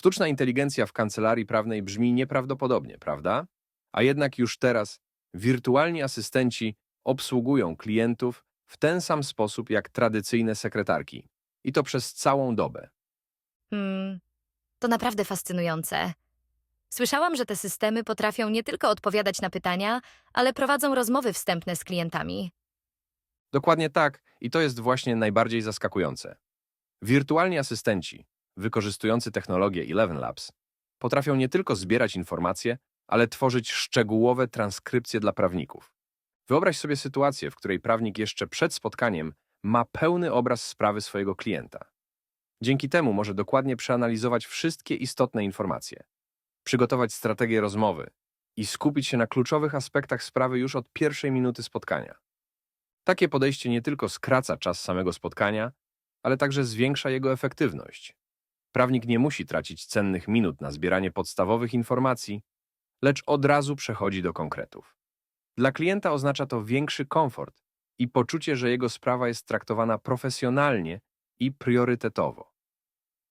Sztuczna inteligencja w kancelarii prawnej brzmi nieprawdopodobnie, prawda? A jednak już teraz wirtualni asystenci obsługują klientów w ten sam sposób jak tradycyjne sekretarki. I to przez całą dobę. Hmm, to naprawdę fascynujące. Słyszałam, że te systemy potrafią nie tylko odpowiadać na pytania, ale prowadzą rozmowy wstępne z klientami. Dokładnie tak, i to jest właśnie najbardziej zaskakujące. Wirtualni asystenci, wykorzystujący technologię Eleven Labs, potrafią nie tylko zbierać informacje, ale tworzyć szczegółowe transkrypcje dla prawników. Wyobraź sobie sytuację, w której prawnik jeszcze przed spotkaniem ma pełny obraz sprawy swojego klienta. Dzięki temu może dokładnie przeanalizować wszystkie istotne informacje, przygotować strategię rozmowy i skupić się na kluczowych aspektach sprawy już od pierwszej minuty spotkania. Takie podejście nie tylko skraca czas samego spotkania, ale także zwiększa jego efektywność. Prawnik nie musi tracić cennych minut na zbieranie podstawowych informacji, lecz od razu przechodzi do konkretów. Dla klienta oznacza to większy komfort i poczucie, że jego sprawa jest traktowana profesjonalnie i priorytetowo.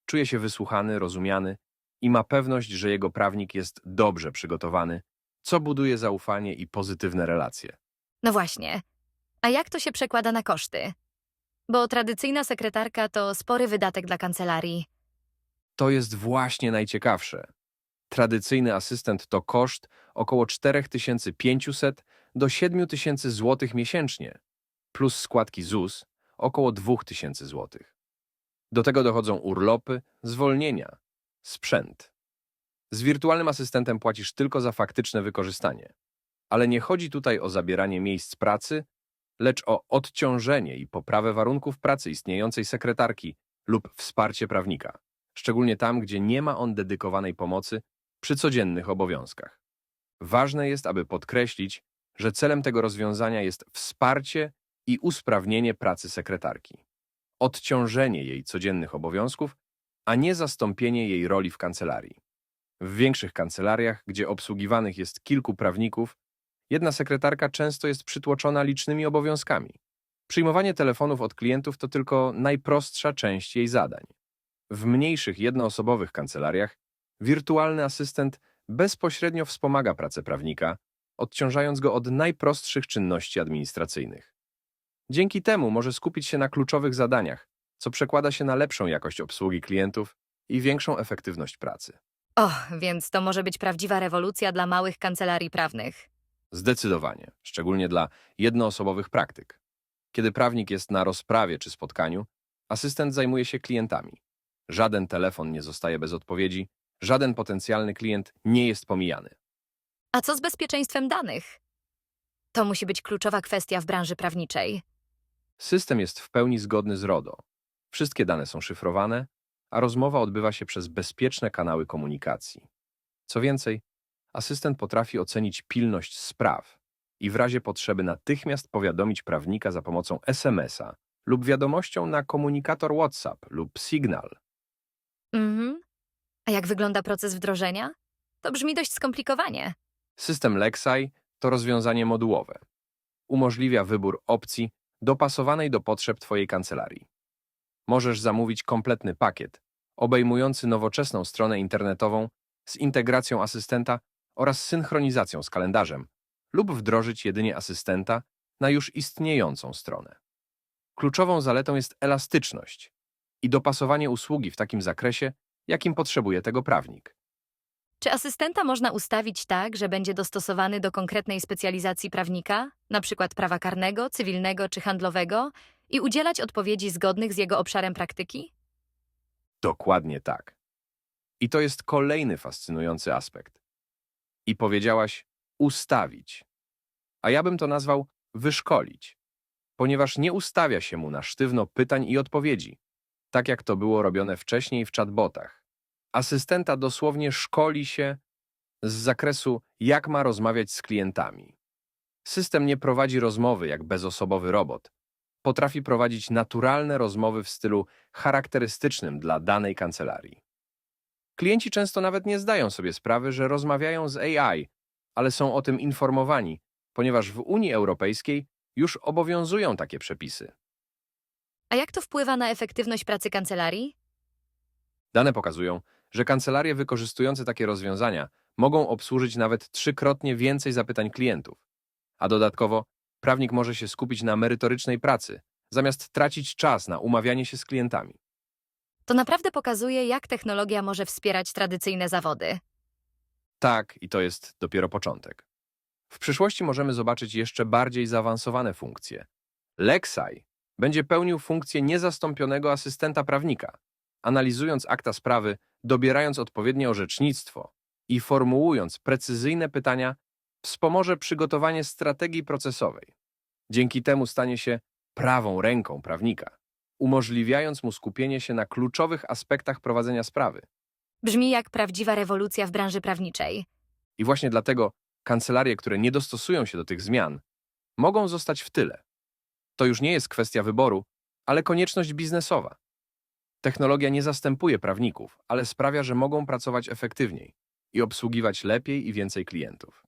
Czuje się wysłuchany, rozumiany i ma pewność, że jego prawnik jest dobrze przygotowany, co buduje zaufanie i pozytywne relacje. No właśnie. A jak to się przekłada na koszty? Bo tradycyjna sekretarka to spory wydatek dla kancelarii. To jest właśnie najciekawsze. Tradycyjny asystent to koszt około 4500 do 7000 zł miesięcznie, plus składki ZUS około 2000 zł. Do tego dochodzą urlopy, zwolnienia, sprzęt. Z wirtualnym asystentem płacisz tylko za faktyczne wykorzystanie. Ale nie chodzi tutaj o zabieranie miejsc pracy, lecz o odciążenie i poprawę warunków pracy istniejącej sekretarki lub wsparcie prawnika, szczególnie tam, gdzie nie ma on dedykowanej pomocy przy codziennych obowiązkach. Ważne jest, aby podkreślić, że celem tego rozwiązania jest wsparcie i usprawnienie pracy sekretarki, odciążenie jej codziennych obowiązków, a nie zastąpienie jej roli w kancelarii. W większych kancelariach, gdzie obsługiwanych jest kilku prawników, jedna sekretarka często jest przytłoczona licznymi obowiązkami. Przyjmowanie telefonów od klientów to tylko najprostsza część jej zadań. W mniejszych jednoosobowych kancelariach wirtualny asystent bezpośrednio wspomaga pracę prawnika, odciążając go od najprostszych czynności administracyjnych. Dzięki temu może skupić się na kluczowych zadaniach, co przekłada się na lepszą jakość obsługi klientów i większą efektywność pracy. O, więc to może być prawdziwa rewolucja dla małych kancelarii prawnych. Zdecydowanie, szczególnie dla jednoosobowych praktyk. Kiedy prawnik jest na rozprawie czy spotkaniu, asystent zajmuje się klientami. Żaden telefon nie zostaje bez odpowiedzi, żaden potencjalny klient nie jest pomijany. A co z bezpieczeństwem danych? To musi być kluczowa kwestia w branży prawniczej. System jest w pełni zgodny z RODO. Wszystkie dane są szyfrowane, a rozmowa odbywa się przez bezpieczne kanały komunikacji. Co więcej, asystent potrafi ocenić pilność spraw i w razie potrzeby natychmiast powiadomić prawnika za pomocą SMS-a lub wiadomością na komunikator WhatsApp lub Signal. Mhm. A jak wygląda proces wdrożenia? To brzmi dość skomplikowanie. System Lexi to rozwiązanie modułowe. Umożliwia wybór opcji dopasowanej do potrzeb Twojej kancelarii. Możesz zamówić kompletny pakiet, obejmujący nowoczesną stronę internetową z integracją asystenta oraz synchronizacją z kalendarzem, lub wdrożyć jedynie asystenta na już istniejącą stronę. Kluczową zaletą jest elastyczność i dopasowanie usługi w takim zakresie, jakim potrzebuje tego prawnik. Czy asystenta można ustawić tak, że będzie dostosowany do konkretnej specjalizacji prawnika, np. prawa karnego, cywilnego czy handlowego, i udzielać odpowiedzi zgodnych z jego obszarem praktyki? Dokładnie tak. I to jest kolejny fascynujący aspekt. I powiedziałaś ustawić. A ja bym to nazwał wyszkolić, ponieważ nie ustawia się mu na sztywno pytań i odpowiedzi, tak jak to było robione wcześniej w chatbotach. Asystenta dosłownie szkoli się z zakresu, jak ma rozmawiać z klientami. System nie prowadzi rozmowy jak bezosobowy robot. Potrafi prowadzić naturalne rozmowy w stylu charakterystycznym dla danej kancelarii. Klienci często nawet nie zdają sobie sprawy, że rozmawiają z AI, ale są o tym informowani, ponieważ w Unii Europejskiej już obowiązują takie przepisy. A jak to wpływa na efektywność pracy kancelarii? Dane pokazują, że kancelarie wykorzystujące takie rozwiązania mogą obsłużyć nawet trzykrotnie więcej zapytań klientów. A dodatkowo, prawnik może się skupić na merytorycznej pracy, zamiast tracić czas na umawianie się z klientami. To naprawdę pokazuje, jak technologia może wspierać tradycyjne zawody. Tak, i to jest dopiero początek. W przyszłości możemy zobaczyć jeszcze bardziej zaawansowane funkcje. Lexai będzie pełnił funkcję niezastąpionego asystenta prawnika, analizując akta sprawy, dobierając odpowiednie orzecznictwo i formułując precyzyjne pytania, wspomoże przygotowanie strategii procesowej. Dzięki temu stanie się prawą ręką prawnika, umożliwiając mu skupienie się na kluczowych aspektach prowadzenia sprawy. Brzmi jak prawdziwa rewolucja w branży prawniczej. I właśnie dlatego kancelarie, które nie dostosują się do tych zmian, mogą zostać w tyle. To już nie jest kwestia wyboru, ale konieczność biznesowa. Technologia nie zastępuje prawników, ale sprawia, że mogą pracować efektywniej i obsługiwać lepiej i więcej klientów.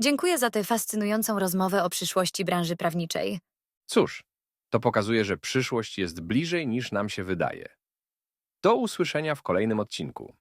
Dziękuję za tę fascynującą rozmowę o przyszłości branży prawniczej. Cóż, to pokazuje, że przyszłość jest bliżej niż nam się wydaje. Do usłyszenia w kolejnym odcinku.